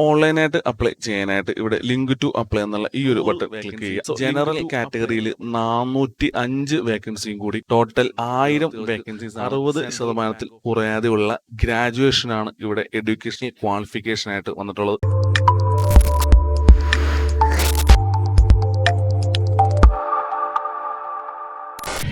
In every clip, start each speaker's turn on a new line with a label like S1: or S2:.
S1: ഓൺലൈനായിട്ട് അപ്ലൈ ചെയ്യാനായിട്ട് ഇവിടെ ലിങ്ക് ടു അപ്ലൈ എന്നുള്ള ഈ ഒരു ബട്ടൺ ക്ലിക്ക് ചെയ്യുക. ജനറൽ കാറ്റഗറിയിൽ നാനൂറ്റി അഞ്ച് വേക്കൻസിയും കൂടി. ടോട്ടൽ ആയിരം വേക്കൻസീസ് അറുപത് ശതമാനത്തിൽ കുറയാതെയുള്ള ഗ്രാജുവേഷൻ ആണ് ഇവിടെ എഡ്യൂക്കേഷണൽ ക്വാളിഫിക്കേഷൻ ആയിട്ട് വന്നിട്ടുള്ളത്.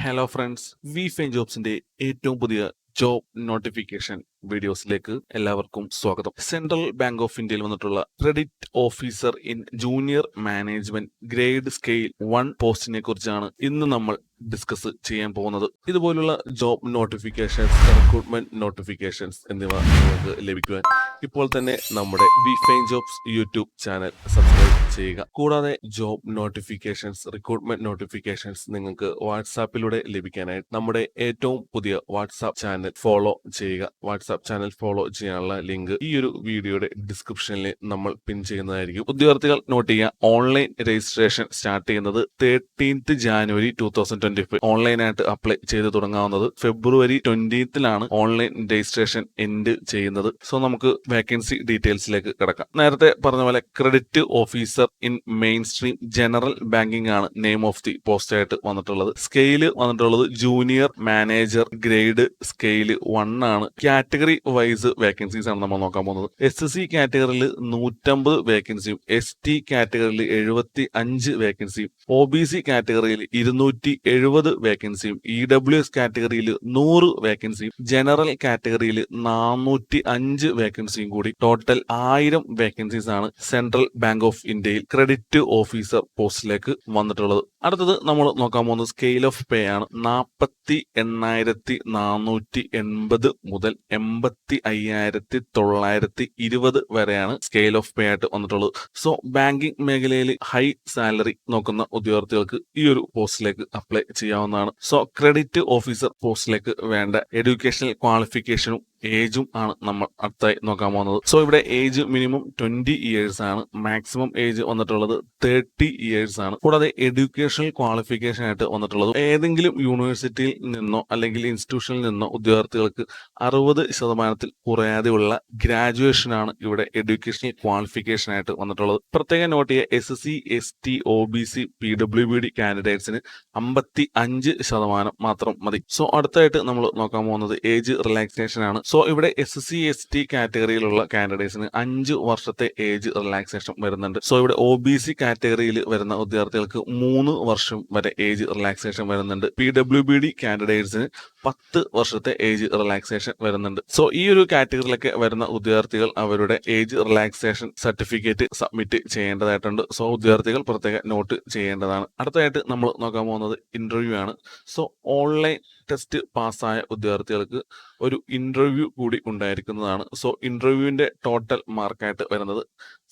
S1: ഹലോ ഫ്രണ്ട്സ് വി ഫൈൻ ജോബ്സിന്റെ ഏറ്റവും പുതിയ ജോബ് നോട്ടിഫിക്കേഷൻ വീഡിയോസിലേക്ക് എല്ലാവർക്കും സ്വാഗതം. സെൻട്രൽ ബാങ്ക് ഓഫ് ഇന്ത്യയിൽ വന്നിട്ടുള്ള credit officer in junior management grade scale one പോസ്റ്റിനെ കുറിച്ചാണ് ഇന്ന് നമ്മൾ ഡിസ്കസ് ചെയ്യാൻ പോകുന്നത്. ഇതുപോലുള്ള ജോബ് നോട്ടിഫിക്കേഷൻസ് റിക്രൂട്ട്മെന്റ് നോട്ടിഫിക്കേഷൻസ് എന്നിവ നിങ്ങൾക്ക് ലഭിക്കുവാൻ ഇപ്പോൾ തന്നെ നമ്മുടെ we fine jobs YouTube channel subscribe ചെയ്യുക. കൂടാതെ ജോബ് നോട്ടിഫിക്കേഷൻസ് റിക്രൂട്ട്മെന്റ് നോട്ടിഫിക്കേഷൻസ് നിങ്ങൾക്ക് വാട്സാപ്പിലൂടെ ലഭിക്കാനായിട്ട് നമ്മുടെ ഏറ്റവും പുതിയ വാട്സാപ്പ് ചാനൽ ഫോളോ ചെയ്യുക. വാട്സാപ്പ് ചാനൽ ഫോളോ ചെയ്യാനുള്ള ലിങ്ക് ഈ ഒരു വീഡിയോയുടെ ഡിസ്ക്രിപ്ഷനിൽ നമ്മൾ പിൻ ചെയ്യുന്നതായിരിക്കും. ഉദ്യോഗാർത്ഥികൾ നോട്ട് ചെയ്യുക. ഓൺലൈൻ രജിസ്ട്രേഷൻ സ്റ്റാർട്ട് ചെയ്യുന്നത് thirteenth January two thousand five ഓൺലൈനായിട്ട് അപ്ലൈ ചെയ്ത് തുടങ്ങാവുന്നത് ഫെബ്രുവരി ട്വന്റീത്തിലാണ് ഓൺലൈൻ രജിസ്ട്രേഷൻ എൻഡ് ചെയ്യുന്നത്. സോ നമുക്ക് വേക്കൻസി ഡീറ്റെയിൽസിലേക്ക് കിടക്കാം. നേരത്തെ പറഞ്ഞ പോലെ credit officer in mainstream general banking ആണ് നെയിം ഓഫ് ദി പോസ്റ്റ് ആയിട്ട് വന്നിട്ടുള്ളത്. സ്കെയിൽ വന്നിട്ടുള്ളത് junior manager grade scale one ആണ്. കാറ്റഗറി വൈസ് വേക്കൻസീസ് ആണ് നമ്മൾ നോക്കാൻ പോകുന്നത്. എസ് സി കാറ്റഗറിയിൽ നൂറ്റമ്പത് വേക്കൻസിയും എസ് ടി കാറ്റഗറിയിൽ എഴുപത്തി അഞ്ച് വേക്കൻസിയും ഒ ബി സി കാറ്റഗറിയിൽ ഇരുന്നൂറ്റി എഴുപത് വേക്കൻസിയും ഇ ഡബ്ല്യു എസ് കാറ്റഗറിയിൽ നൂറ് വേക്കൻസിയും ജനറൽ കാറ്റഗറിയിൽ നാനൂറ്റി അഞ്ച് വേക്കൻസിയും കൂടി. ടോട്ടൽ ആയിരം വേക്കൻസീസ് ആണ് സെൻട്രൽ ബാങ്ക് ഓഫ് ഇന്ത്യയിൽ ക്രെഡിറ്റ് ഓഫീസർ പോസ്റ്റിലേക്ക് വന്നിട്ടുള്ളത്. അടുത്തത് നമ്മൾ നോക്കാൻ പോകുന്നത് സ്കെയിൽ ഓഫ് പേ ആണ്. നാൽപ്പത്തി എണ്ണായിരത്തി നാനൂറ്റി എൺപത് മുതൽ എൺപത്തി അയ്യായിരത്തി തൊള്ളായിരത്തി ഇരുപത് വരെയാണ് സ്കെയിൽ ഓഫ് പേ ആയിട്ട് വന്നിട്ടുള്ളത്. സോ ബാങ്കിങ് മേഖലയിൽ ഹൈ സാലറി നോക്കുന്ന ഉദ്യോഗാർത്ഥികൾക്ക് ഈ ഒരു പോസ്റ്റിലേക്ക് അപ്ലൈ ചെയ്യാവുന്നതാണ് സോ ക്രെഡിറ്റ് ഓഫീസർ പോസ്റ്റിലേക്ക് വേണ്ട എഡ്യൂക്കേഷണൽ ക്വാളിഫിക്കേഷനും ഏജും ആണ് നമ്മൾ അടുത്തായി നോക്കാൻ പോകുന്നത്. സോ ഇവിടെ ഏജ് മിനിമം ട്വന്റി ഇയേഴ്സ് ആണ്. മാക്സിമം ഏജ് വന്നിട്ടുള്ളത് തേർട്ടി ഇയേഴ്സ് ആണ്. കൂടാതെ എഡ്യൂക്കേഷണൽ ക്വാളിഫിക്കേഷൻ ആയിട്ട് വന്നിട്ടുള്ളത്. ഏതെങ്കിലും യൂണിവേഴ്സിറ്റിയിൽ നിന്നോ അല്ലെങ്കിൽ ഇൻസ്റ്റിറ്റ്യൂഷനിൽ നിന്നോ ഉദ്യോഗാർത്ഥികൾക്ക് അറുപത് ശതമാനത്തിൽ കുറയാതെയുള്ള ഗ്രാജുവേഷൻ ആണ് ഇവിടെ എഡ്യൂക്കേഷണൽ ക്വാളിഫിക്കേഷൻ ആയിട്ട് വന്നിട്ടുള്ളത്. പ്രത്യേകം നോട്ട് ചെയ്യുക. S C S T O B C P W B D കാൻഡിഡേറ്റ്സിന് അമ്പത്തി അഞ്ച് ശതമാനം മാത്രം മതി. സോ അടുത്തായിട്ട് നമ്മൾ നോക്കാൻ പോകുന്നത് ഏജ് റിലാക്സേഷൻ ആണ്. സോ ഇവിടെ എസ് സി എസ് ടി കാറ്റഗറിയിലുള്ള കാൻഡിഡേറ്റ്സിന് അഞ്ച് വർഷത്തെ ഏജ് റിലാക്സേഷൻ വരുന്നുണ്ട്. സോ ഇവിടെ ഒ ബി സി കാറ്റഗറിയിൽ വരുന്ന വിദ്യാർത്ഥികൾക്ക് മൂന്ന് വർഷം വരെ ഏജ് റിലാക്സേഷൻ വരുന്നുണ്ട്. പി ഡബ്ല്യു ബി ഡി കാൻഡിഡേറ്റ്സിന് പത്ത് വർഷത്തെ ഏജ് റിലാക്സേഷൻ വരുന്നുണ്ട്. സോ ഈ ഒരു കാറ്റഗറിയിലൊക്കെ വരുന്ന ഉദ്യോഗാർത്ഥികൾ അവരുടെ ഏജ് റിലാക്സേഷൻ സർട്ടിഫിക്കറ്റ് സബ്മിറ്റ് ചെയ്യേണ്ടതായിട്ടുണ്ട്. സോ ഉദ്യോഗാർത്ഥികൾ പ്രത്യേക നോട്ട് ചെയ്യേണ്ടതാണ്. അടുത്തതായിട്ട് നമ്മൾ നോക്കാൻ പോകുന്നത് ഇന്റർവ്യൂ ആണ്. സോ ഓൺലൈൻ ടെസ്റ്റ് പാസ്സായ ഉദ്യോഗാർത്ഥികൾക്ക് ഒരു ഇന്റർവ്യൂ കൂടി ഉണ്ടായിരിക്കുന്നതാണ്. സോ ഇന്റർവ്യൂവിന്റെ ടോട്ടൽ മാർക്കായിട്ട് വരുന്നത്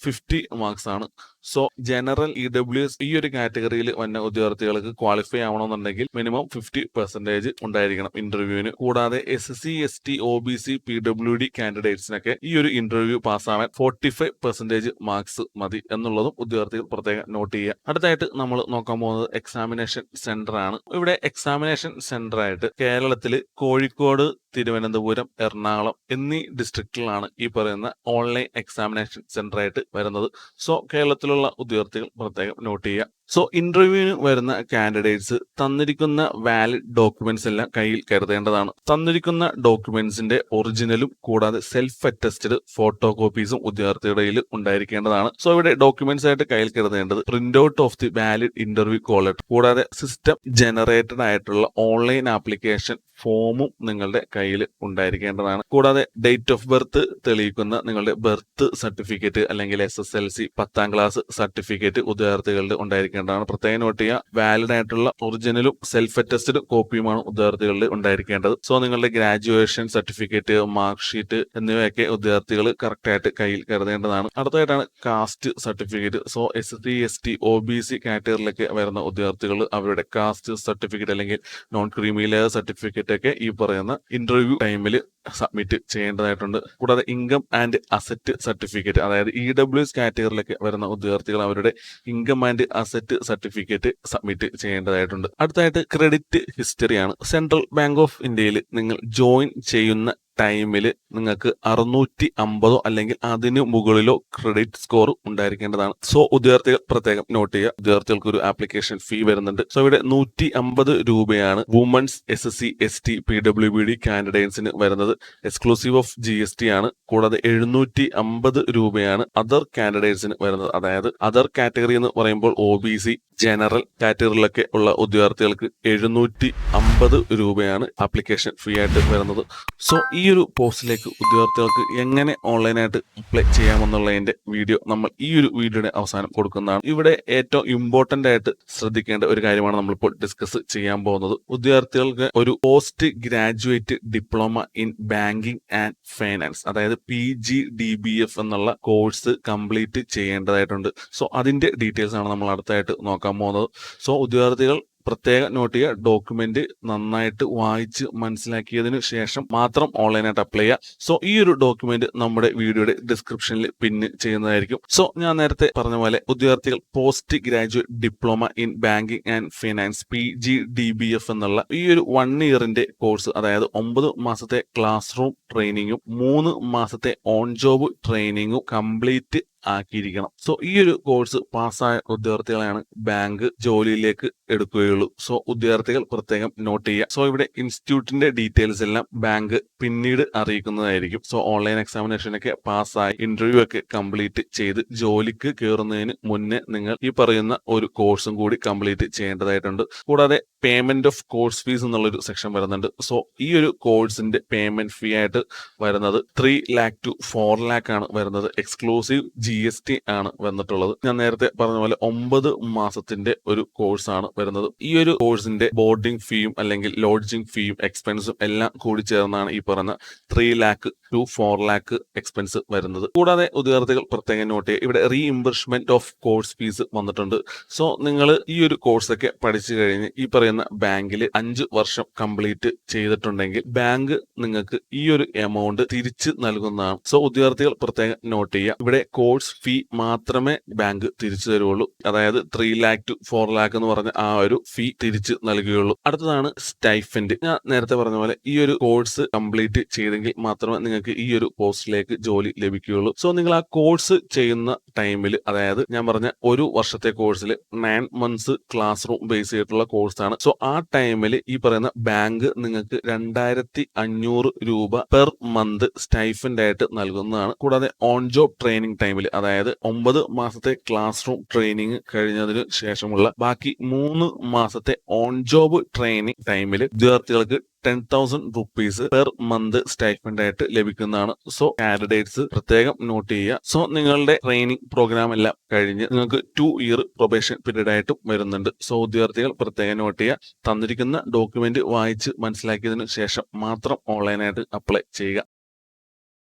S1: ഫിഫ്റ്റി മാർക്സ് ആണ്. So general E W S ഈ ഒരു കാറ്റഗറിയിൽ വന്ന ഉദ്യോഗാർത്ഥികൾക്ക് ക്വാളിഫൈ ആവണമെന്നുണ്ടെങ്കിൽ മിനിമം ഫിഫ്റ്റി പെർസെന്റേജ് ഉണ്ടായിരിക്കണം ഇന്റർവ്യൂവിന് കൂടാതെ S S C S T O B C P W D കാൻഡിഡേറ്റ്സിനൊക്കെ ഈ ഒരു ഇന്റർവ്യൂ പാസ്സാവാൻ ഫോർട്ടി ഫൈവ് പെർസെന്റേജ് മാർക്സ് മതി എന്നുള്ളതും ഉദ്യോഗാർത്ഥികൾ പ്രത്യേകം നോട്ട് ചെയ്യുക. അടുത്തായിട്ട് നമ്മൾ നോക്കാൻ പോകുന്നത് എക്സാമിനേഷൻ സെന്റർ ആണ്. ഇവിടെ എക്സാമിനേഷൻ സെന്റർ ആയിട്ട് കേരളത്തിൽ കോഴിക്കോട് തിരുവനന്തപുരം എറണാകുളം എന്നീ ഡിസ്ട്രിക്റ്റിലാണ് ഈ പറയുന്ന ഓൺലൈൻ എക്സാമിനേഷൻ സെന്റർ ആയിട്ട് വരുന്നത്. സോ കേരളത്തിലുള്ള ഉദ്യോഗാർത്ഥികൾ പ്രത്യേകം നോട്ട് ചെയ്യുക. സോ ഇന്റർവ്യൂവിന് വരുന്ന കാൻഡിഡേറ്റ്സ് തന്നിരിക്കുന്ന വാലിഡ് ഡോക്യുമെന്റ്സ് എല്ലാം കയ്യിൽ കരുതേണ്ടതാണ്. തന്നിരിക്കുന്ന ഡോക്യുമെന്റ്സിന്റെ ഒറിജിനലും കൂടാതെ സെൽഫ് അറ്റസ്റ്റഡ് ഫോട്ടോ കോപ്പീസും ഉദ്യോഗാർത്ഥിയുടെ കയ്യിൽ ഉണ്ടായിരിക്കേണ്ടതാണ്. സോ ഇവിടെ ഡോക്യുമെന്റ്സ് ആയിട്ട് കയ്യിൽ കരുതേണ്ടത് print out of the valid interview letter കൂടാതെ സിസ്റ്റം ജനറേറ്റഡ് ആയിട്ടുള്ള ഓൺലൈൻ ആപ്ലിക്കേഷൻ ഫോമും നിങ്ങളുടെ കയ്യിൽ ഉണ്ടായിരിക്കേണ്ടതാണ്. കൂടാതെ ഡേറ്റ് ഓഫ് ബർത്ത് തെളിയിക്കുന്ന നിങ്ങളുടെ ബർത്ത് സർട്ടിഫിക്കറ്റ് അല്ലെങ്കിൽ എസ് എസ് എൽ സി പത്താം ക്ലാസ് സർട്ടിഫിക്കറ്റ് ഉദ്യോഗാർത്ഥികളുടെ ഉണ്ടായിരിക്കേണ്ടതാണ്. പ്രത്യേകം നോട്ട് ചെയ്യുക വാലിഡ് ആയിട്ടുള്ള ഒറിജിനലും സെൽഫ് അറ്റസ്റ്റഡ് കോപ്പിയുമാണ് ഉദ്യോഗാർത്ഥികളുടെ ഉണ്ടായിരിക്കേണ്ടത്. സോ നിങ്ങളുടെ ഗ്രാജുവേഷൻ സർട്ടിഫിക്കറ്റ് മാർക്ക് ഷീറ്റ് എന്നിവയൊക്കെ ഉദ്യോഗാർത്ഥികൾ കറക്റ്റ് ആയിട്ട് കയ്യിൽ കരുതേണ്ടതാണ്. അടുത്തതായിട്ടാണ് caste certificate so S T S T O B C കാറ്റഗറിയിലൊക്കെ വരുന്ന ഉദ്യോഗാർത്ഥികൾ അവരുടെ കാസ്റ്റ് സർട്ടിഫിക്കറ്റ് അല്ലെങ്കിൽ നോൺ ക്രീമി ലെയർ സർട്ടിഫിക്കറ്റ് ഒക്കെ ഈ പറയുന്ന ഇന്റർവ്യൂ ടൈമിൽ സബ്മിറ്റ് ചെയ്യേണ്ടതായിട്ടുണ്ട്. കൂടാതെ ഇൻകം ആൻഡ് അസറ്റ് സർട്ടിഫിക്കറ്റ് അതായത് ഇ ഡബ്ല്യു എസ് കാറ്റഗറിയിലൊക്കെ വരുന്ന ഉദ്യോഗാർത്ഥികൾ അവരുടെ income and asset certificate submit ചെയ്യേണ്ടതായിട്ടുണ്ട്. അടുത്തായിട്ട് ക്രെഡിറ്റ് ഹിസ്റ്ററിയാണ് സെൻട്രൽ ബാങ്ക് ഓഫ് ഇന്ത്യയിൽ നിങ്ങൾ ജോയിൻ ചെയ്യുന്ന ടൈമിൽ നിങ്ങൾക്ക് അറുന്നൂറ്റി അമ്പതോ അല്ലെങ്കിൽ അതിന് മുകളിലോ ക്രെഡിറ്റ് സ്കോർ ഉണ്ടായിരിക്കേണ്ടതാണ്. സോ ഉദ്യോഗാർത്ഥികൾ പ്രത്യേകം നോട്ട് ചെയ്യുക. ഉദ്യോഗാർത്ഥികൾക്ക് ഒരു ആപ്ലിക്കേഷൻ ഫീ വരുന്നുണ്ട്. സോ ഇവിടെ നൂറ്റി അമ്പത് രൂപയാണ് women's S S C S T P W B D കാൻഡിഡേറ്റ്സിന് വരുന്നത്. Exclusive of G S T ആണ്. കൂടാതെ എഴുന്നൂറ്റി അമ്പത് രൂപയാണ് അതർ കാൻഡിഡേറ്റ്സിന് വരുന്നത്. അതായത് അതർ കാറ്റഗറി എന്ന് പറയുമ്പോൾ ഒ ബി സി ജനറൽ കാറ്റഗറിയിലൊക്കെ ഉള്ള ഉദ്യോഗാർത്ഥികൾക്ക് എഴുന്നൂറ്റി അമ്പത് രൂപയാണ് ആപ്ലിക്കേഷൻ ഫീ ആയിട്ട് വരുന്നത്. സോ ഈ ഒരു പോസ്റ്റിലേക്ക് ഉദ്യോഗാർത്ഥികൾക്ക് എങ്ങനെ ഓൺലൈനായിട്ട് അപ്ലൈ ചെയ്യാമെന്നുള്ളതിന്റെ വീഡിയോ നമ്മൾ ഈ ഒരു വീഡിയോയുടെ അവസാനം കൊടുക്കുന്നതാണ്. ഇവിടെ ഏറ്റവും ഇമ്പോർട്ടന്റ് ആയിട്ട് ശ്രദ്ധിക്കേണ്ട ഒരു കാര്യമാണ് നമ്മളിപ്പോൾ ഡിസ്കസ് ചെയ്യാൻ പോകുന്നത്. ഉദ്യോഗാർത്ഥികൾക്ക് ഒരു post graduate diploma in banking and finance അതായത് P G D B F എന്നുള്ള കോഴ്സ് കംപ്ലീറ്റ് ചെയ്യേണ്ടതായിട്ടുണ്ട്. സോ അതിന്റെ ഡീറ്റെയിൽസ് ആണ് നമ്മൾ അടുത്തായിട്ട് നോക്കാൻ പോകുന്നത്. സോ ഉദ്യോഗാർത്ഥികൾ പ്രത്യേകം നോട്ട് ചെയ്യുക ഡോക്യുമെന്റ് നന്നായിട്ട് വായിച്ച് മനസ്സിലാക്കിയതിന് ശേഷം മാത്രം ഓൺലൈനായിട്ട് അപ്ലൈ ചെയ്യുക. സോ ഈ ഒരു ഡോക്യുമെന്റ് നമ്മുടെ വീഡിയോയുടെ ഡിസ്ക്രിപ്ഷനിൽ പിന്ന് ചെയ്യുന്നതായിരിക്കും. സോ ഞാൻ നേരത്തെ പറഞ്ഞ പോലെ ഉദ്യോഗാർത്ഥികൾ post graduate diploma in banking and finance P G D B F എന്നുള്ള ഈ ഒരു വൺ ഇയറിന്റെ കോഴ്സ് അതായത് ഒമ്പത് മാസത്തെ ക്ലാസ് റൂം ട്രെയിനിങ്ങും മൂന്ന് മാസത്തെ ഓൺ ജോബ് ട്രെയിനിങ്ങും കംപ്ലീറ്റ് ആക്കിയിരിക്കണം. സോ ഈ ഒരു കോഴ്സ് പാസ്സായ ഉദ്യോഗാർത്ഥികളെയാണ് ബാങ്ക് ജോലിയിലേക്ക് എടുക്കുകയുള്ളൂ. സോ ഉദ്യോഗാർത്ഥികൾ പ്രത്യേകം നോട്ട് ചെയ്യുക. സോ ഇവിടെ ഇൻസ്റ്റിറ്റ്യൂട്ടിന്റെ ഡീറ്റെയിൽസ് എല്ലാം ബാങ്ക് പിന്നീട് അറിയിക്കുന്നതായിരിക്കും. സോ ഓൺലൈൻ എക്സാമിനേഷനൊക്കെ പാസ്സായി ഇന്റർവ്യൂ ഒക്കെ കംപ്ലീറ്റ് ചെയ്ത് ജോലിക്ക് കയറുന്നതിന് മുന്നേ നിങ്ങൾ ഈ പറയുന്ന ഒരു കോഴ്സും കൂടി കംപ്ലീറ്റ് ചെയ്യേണ്ടതായിട്ടുണ്ട്. കൂടാതെ പേയ്മെന്റ് ഓഫ് കോഴ്സ് ഫീസ് എന്നുള്ളൊരു സെക്ഷൻ വരുന്നുണ്ട്. സോ ഈ ഒരു കോഴ്സിന്റെ പേയ്മെന്റ് ഫീ ആയിട്ട് വരുന്നത് three lakh to four lakh ആണ് വരുന്നത്. എക്സ്ക്ലൂസീവ് ജി എസ് ടി ആണ് വന്നിട്ടുള്ളത്. ഞാൻ നേരത്തെ പറഞ്ഞ പോലെ ഒമ്പത് മാസത്തിന്റെ ഒരു കോഴ്സാണ് വരുന്നത്. ഈ ഒരു കോഴ്സിന്റെ ബോർഡിംഗ് ഫീയും അല്ലെങ്കിൽ ലോഡ്ജിംഗ് ഫീയും എക്സ്പെൻസും എല്ലാം കൂടി ചേർന്നാണ് ഈ പറഞ്ഞ three lakh to four lakh expense വരുന്നത്. കൂടാതെ ഉദ്യോഗാർത്ഥികൾ പ്രത്യേകം നോട്ട് ചെയ്യുക. ഇവിടെ റീഇംബർസ്മെന്റ് ഓഫ് കോഴ്സ് ഫീസ് വന്നിട്ടുണ്ട്. സോ നിങ്ങൾ ഈ ഒരു കോഴ്സൊക്കെ പഠിച്ചു കഴിഞ്ഞ് ഈ പറയുന്ന ബാങ്കിൽ അഞ്ച് വർഷം കംപ്ലീറ്റ് ചെയ്തിട്ടുണ്ടെങ്കിൽ ബാങ്ക് നിങ്ങൾക്ക് ഈ ഒരു എമൗണ്ട് തിരിച്ച് നൽകുന്നതാണ്. സോ ഉദ്യോഗാർത്ഥികൾ പ്രത്യേകം നോട്ട് ചെയ്യുക. ഇവിടെ കോഴ്സ് ഫീ മാത്രമേ ബാങ്ക് തിരിച്ചു തരുള്ളൂ അതായത് three lakh to four lakh എന്ന് പറഞ്ഞ ആ ഒരു ഫീ തിരിച്ച് നൽകുകയുള്ളൂ. അടുത്തതാണ് സ്റ്റൈഫൻഡ് ഞാൻ നേരത്തെ പറഞ്ഞ പോലെ ഈ ഒരു കോഴ്സ് കംപ്ലീറ്റ് ചെയ്തെങ്കിൽ മാത്രമേ നിങ്ങൾക്ക് ഈ ഒരു പോസ്റ്റിലേക്ക് ജോലി ലഭിക്കുകയുള്ളൂ. സോ നിങ്ങൾ ആ കോഴ്സ് ചെയ്യുന്ന ടൈമിൽ അതായത് ഞാൻ പറഞ്ഞ ഒരു വർഷത്തെ കോഴ്സിൽ nine months class room base ചെയ്തിട്ടുള്ള കോഴ്സാണ് സോ ആ ടൈമിൽ ഈ പറയുന്ന ബാങ്ക് നിങ്ങൾക്ക് രണ്ടായിരത്തി അഞ്ഞൂറ് രൂപ പെർ മന്ത് സ്റ്റൈഫൻഡ് ആയിട്ട് നൽകുന്നതാണ്. കൂടാതെ ഓൺ ജോബ് ട്രെയിനിങ് ടൈമിൽ അതായത് ഒമ്പത് മാസത്തെ ക്ലാസ് റൂം ട്രെയിനിങ് കഴിഞ്ഞതിന് ശേഷമുള്ള ബാക്കി മൂന്ന് മാസത്തെ ഓൺ ജോബ് ട്രെയിനിങ് ടൈമിൽ വിദ്യാർത്ഥികൾക്ക് ten thousand rupees per month stipend ആയിട്ട് ലഭിക്കുന്നതാണ്. സോ കാൻഡിഡേറ്റ്സ് പ്രത്യേകം നോട്ട് ചെയ്യുക. സോ നിങ്ങളുടെ ട്രെയിനിങ് പ്രോഗ്രാം എല്ലാം കഴിഞ്ഞ് നിങ്ങൾക്ക് ടു ഇയർ പ്രൊബേഷൻ പീരീഡ് ആയിട്ടും വരുന്നുണ്ട്. സോ ഉദ്യോഗാർത്ഥികൾ പ്രത്യേകം നോട്ട് ചെയ്യുക. തന്നിരിക്കുന്ന ഡോക്യുമെന്റ് വായിച്ച് മനസ്സിലാക്കിയതിനു ശേഷം മാത്രം ഓൺലൈനായിട്ട് അപ്ലൈ ചെയ്യുക.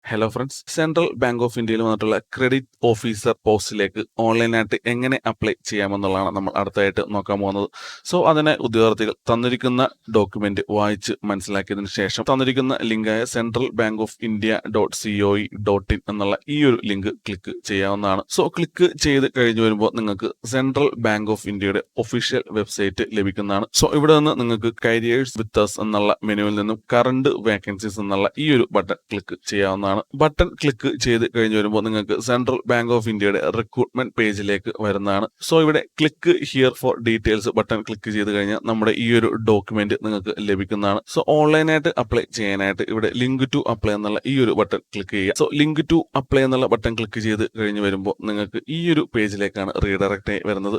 S1: Hello friends central bank of ഇന്ത്യയിൽ വന്നിട്ടുള്ള ക്രെഡിറ്റ് ഓഫീസർ പോസ്റ്റിലേക്ക് ഓൺലൈനായിട്ട് എങ്ങനെ അപ്ലൈ ചെയ്യാമെന്നുള്ളതാണ് നമ്മൾ അടുത്തായിട്ട് നോക്കാൻ പോകുന്നത്. സോ അതിനെ ഉദ്യോഗാർത്ഥികൾ തന്നിരിക്കുന്ന ഡോക്യുമെന്റ് വായിച്ച് മനസ്സിലാക്കിയതിനു ശേഷം തന്നിരിക്കുന്ന ലിങ്കായ central bank of India dot C O E dot in എന്നുള്ള ഈ ഒരു ലിങ്ക് ക്ലിക്ക് ചെയ്യാവുന്നതാണ്. സോ ക്ലിക്ക് ചെയ്ത് കഴിഞ്ഞു വരുമ്പോൾ നിങ്ങൾക്ക് സെൻട്രൽ ബാങ്ക് ഓഫ് ഇന്ത്യയുടെ ഒഫീഷ്യൽ വെബ്സൈറ്റ് ലഭിക്കുന്നതാണ്. സോ ഇവിടെ നിന്ന് നിങ്ങൾക്ക് കരിയേഴ്സ് വിത്ത് അസ് എന്നുള്ള മെനുവിൽ നിന്നും കറണ്ട് വേക്കൻസീസ് എന്നുള്ള ഈ ഒരു ബട്ടൺ ക്ലിക്ക് ചെയ്യാവുന്നതാണ്. ബട്ടൺ ക്ലിക്ക് ചെയ്ത് കഴിഞ്ഞ് വരുമ്പോൾ നിങ്ങൾക്ക് സെൻട്രൽ ബാങ്ക് ഓഫ് ഇന്ത്യയുടെ റിക്രൂട്ട്മെന്റ് പേജിലേക്ക് വരുന്നതാണ്. സോ ഇവിടെ click here for details button click ചെയ്ത് കഴിഞ്ഞാൽ നമ്മുടെ ഈ ഒരു ഡോക്യുമെന്റ് നിങ്ങൾക്ക് ലഭിക്കുന്നതാണ്. സോ ഓൺലൈനായിട്ട് അപ്ലൈ ചെയ്യാനായിട്ട് ഇവിടെ ലിങ്ക് ടു അപ്ലൈ എന്നുള്ള ഈ ഒരു ബട്ടൺ ക്ലിക്ക് ചെയ്യുക. സോ ലിങ്ക് ടു അപ്ലൈ എന്നുള്ള ബട്ടൺ ക്ലിക്ക് ചെയ്ത് കഴിഞ്ഞ് വരുമ്പോൾ നിങ്ങൾക്ക് ഈ ഒരു പേജിലേക്കാണ് റീഡയറക്റ്റ് ആയി വരുന്നത്.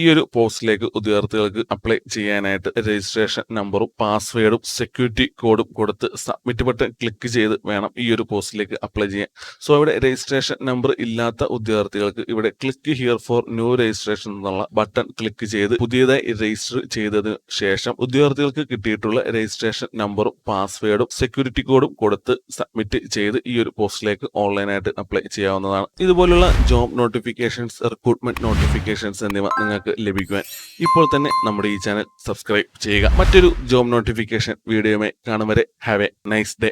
S1: ഈ ഒരു പോസ്റ്റിലേക്ക് ഉദ്യോഗാർത്ഥികൾക്ക് അപ്ലൈ ചെയ്യാനായിട്ട് രജിസ്ട്രേഷൻ നമ്പറും പാസ്വേഡും സെക്യൂരിറ്റി കോഡും കൊടുത്ത് സബ്മിറ്റ് ബട്ടൺ ക്ലിക്ക് ചെയ്ത് വേണം ഈ ഒരു പോസ്റ്റിലേക്ക് അപ്ലൈ ചെയ്യാം സോ ഇവിടെ രജിസ്ട്രേഷൻ നമ്പർ ഇല്ലാത്ത ഉദ്യോഗാർത്ഥികൾക്ക് ഇവിടെ click here for new registration എന്നുള്ള ബട്ടൺ ക്ലിക്ക് ചെയ്ത് പുതിയതായി രജിസ്റ്റർ ചെയ്തതിനു ശേഷം ഉദ്യോഗാർത്ഥികൾക്ക് കിട്ടിയിട്ടുള്ള രജിസ്ട്രേഷൻ നമ്പറും പാസ്വേഡും സെക്യൂരിറ്റി കോഡും കൊടുത്ത് സബ്മിറ്റ് ചെയ്ത് ഈ ഒരു പോസ്റ്റിലേക്ക് ഓൺലൈനായിട്ട് അപ്ലൈ ചെയ്യാവുന്നതാണ്. ഇതുപോലുള്ള ജോബ് നോട്ടിഫിക്കേഷൻസ് റിക്രൂട്ട്മെന്റ് നോട്ടിഫിക്കേഷൻസ് എന്നിവ നിങ്ങൾക്ക് ലഭിക്കുവാൻ ഇപ്പോൾ തന്നെ നമ്മുടെ ഈ ചാനൽ സബ്സ്ക്രൈബ് ചെയ്യുക. മറ്റൊരു ജോബ് നോട്ടിഫിക്കേഷൻ വീഡിയോയുമായി കാണും വരെ. Have A nice day